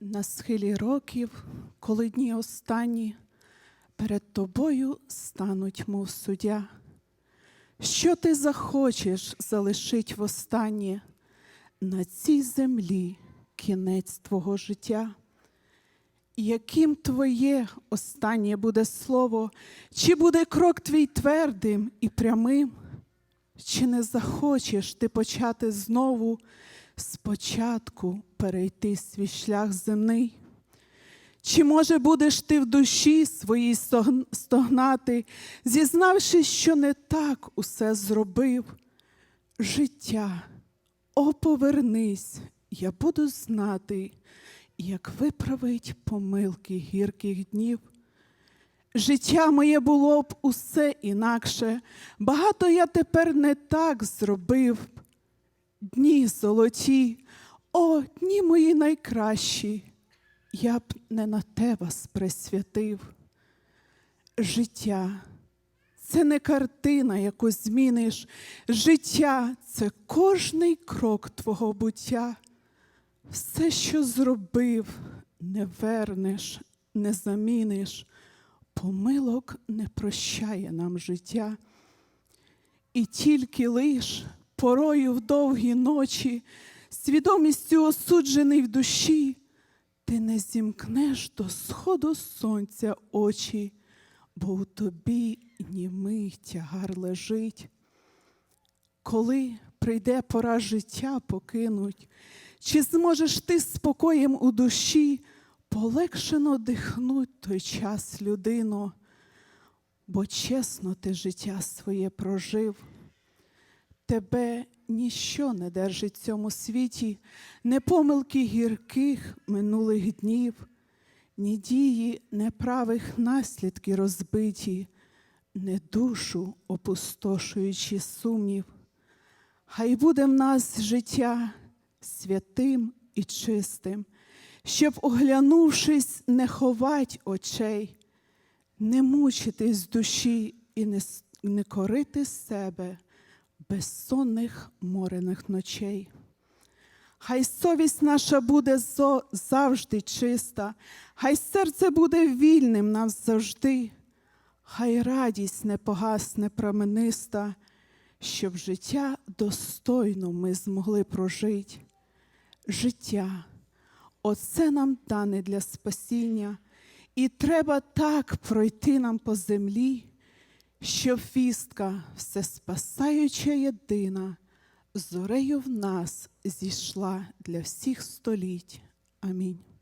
На схилі років, коли дні останні, перед тобою стануть, мов суддя. Що ти захочеш залишить востаннє на цій землі кінець твого життя? Яким твоє останнє буде слово, чи буде крок твій твердим і прямим? Чи не захочеш ти почати знову спочатку перейти свій шлях земний? Чи, може, будеш ти в душі своїй стогнати, зізнавшись, що не так усе зробив? Життя, о, повернись, я буду знати, як виправить помилки гірких днів. Життя моє було б усе інакше, багато я тепер не так зробив. Дні золоті, о, дні мої найкращі, я б не на те вас присвятив. Життя це не картина, яку зміниш. Життя це кожний крок твого буття. Все, що зробив, не вернеш, не заміниш. Помилок не прощає нам життя. І тільки лиш порою в довгі ночі, свідомістю осуджений в душі, ти не зімкнеш до сходу сонця очі, бо у тобі німий тягар лежить. Коли прийде пора життя покинуть, чи зможеш ти спокоєм у душі полегшено дихнуть той час, людино, бо чесно ти життя своє прожив. Тебе ніщо не держить в цьому світі, не помилки гірких минулих днів, ні дії неправих наслідки розбиті, не душу опустошуючи сумнів. Хай буде в нас життя святим і чистим, щоб, оглянувшись, не ховать очей, не мучитись душі і не, корити себе безсонних морених ночей. Хай совість наша буде завжди чиста, хай серце буде вільним назавжди, хай радість не погасне промениста, щоб життя достойно ми змогли прожити. Життя, оце нам дане для спасіння, і треба так пройти нам по землі, щоб фістка, всеспасаюча єдина, зорею в нас зійшла для всіх століть. Амінь.